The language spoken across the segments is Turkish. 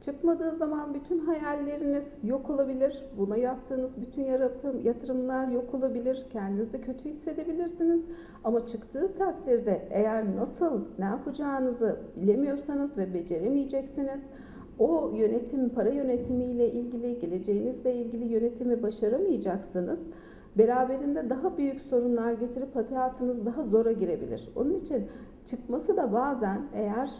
çıkmadığı zaman bütün hayalleriniz yok olabilir. Buna yaptığınız bütün yatırımlar yok olabilir. Kendinizi kötü hissedebilirsiniz. Ama çıktığı takdirde eğer nasıl, ne yapacağınızı bilemiyorsanız ve beceremeyeceksiniz. O yönetim, para yönetimiyle ilgili, geleceğinizle ilgili yönetimi başaramayacaksınız. Beraberinde daha büyük sorunlar getirip hayatınız daha zora girebilir. Onun için çıkması da bazen eğer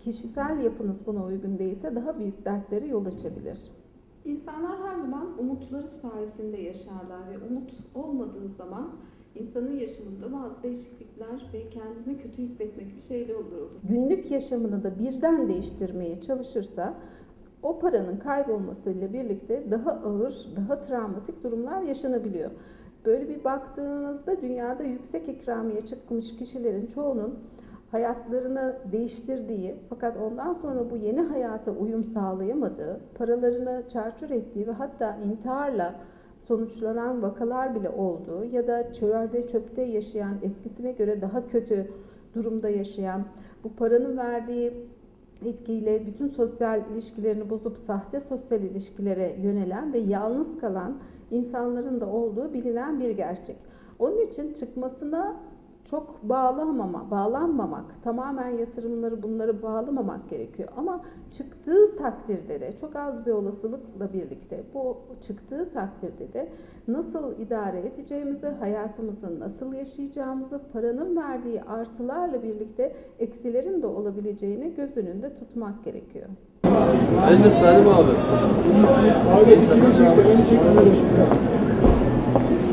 kişisel yapınız buna uygun değilse daha büyük dertlere yol açabilir. İnsanlar her zaman umutları sayesinde yaşarlar ve umut olmadığı zaman insanın yaşamında bazı değişiklikler ve kendini kötü hissetmek bir şeyle olur. Günlük yaşamını da birden değiştirmeye çalışırsa o paranın kaybolmasıyla birlikte daha ağır, daha travmatik durumlar yaşanabiliyor. Böyle bir baktığınızda dünyada yüksek ikramiye çıkmış kişilerin çoğunun hayatlarını değiştirdiği fakat ondan sonra bu yeni hayata uyum sağlayamadığı, paralarını çarçur ettiği ve hatta intiharla sonuçlanan vakalar bile olduğu ya da çölde çöpte yaşayan eskisine göre daha kötü durumda yaşayan bu paranın verdiği etkiyle bütün sosyal ilişkilerini bozup sahte sosyal ilişkilere yönelen ve yalnız kalan insanların da olduğu bilinen bir gerçek. Onun için çıkmasına çok bağlamama, bağlanmamak, tamamen yatırımları bunları bağlamamak gerekiyor. Ama çıktığı takdirde de çok az bir olasılıkla birlikte bu çıktığı takdirde de nasıl idare edeceğimizi, hayatımızı nasıl yaşayacağımızı, paranın verdiği artılarla birlikte eksilerin de olabileceğini göz önünde tutmak gerekiyor. Hayırdır Salim abi?